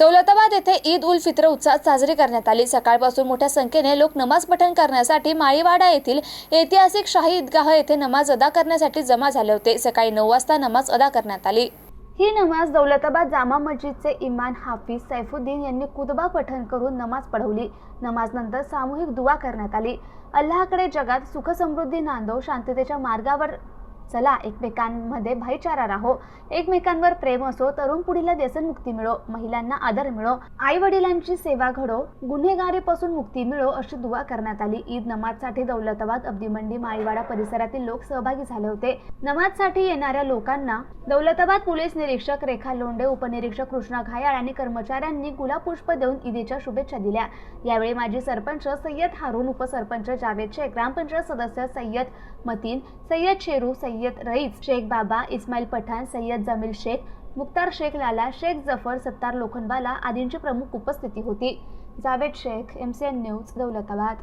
दौलताबाद येथे ईद उल फित्र उत्साहात साजरी करण्यात आली. सकाळपासून मोठ्या संख्येने लोक नमाज पठण करण्यासाठी माळीवाडा येथील ऐतिहासिक शाही ईदगाह येथे नमाज अदा करण्यासाठी जमा झाले होते. सकाळी नऊ वाजता नमाज अदा करण्यात आली. ही नमाज दौलताबाद जामा मस्जिदचे इमान हाफिज सैफुद्दीन यांनी कुदबा पठण करून नमाज पढवली. नमाजनंतर सामूहिक दुवा करण्यात आली. अल्लाहकडे जगात सुखसमृद्धी नांदव नांदो शांततेच्या मार्गावर चला एकमेकांमध्ये भाईचारा राहो. एकमेकांवर प्रेम असो तरुण पिढीला व्यसनमुक्ती मिळो महिलांना आदर मिळो. आई वडिलांची सेवा घडो गुन्हेगारीपासून मुक्ती मिळो अशी दुवा करण्यात आली. ईद नमाजसाठी दौलताबाद अब्दीमंडी माळीवाडा परिसरातील लोक सहभागी झाले होते. नमाजसाठी येणाऱ्या लोकांना दौलताबाद पोलीस निरीक्षक रेखा लोंडे उपनिरीक्षक कृष्णा घायाळ आणि कर्मचाऱ्यांनी गुलाब पुष्प देऊन ईदीच्या शुभेच्छा दिल्या. यावेळी माजी सरपंच सय्यद हारून उपसरपंच जावेद शेख ग्रामपंचायत सदस्य सय्यद मतीन सय्यद शेरू सय्यद रईस शेख बाबा इस्माईल पठाण सय्यद जमील शेख मुक्तार शेख लाला शेख जफर सत्तार लोखंडवाला आदींची प्रमुख उपस्थिती होती. Javed Shaikh M C N news Daulatabad.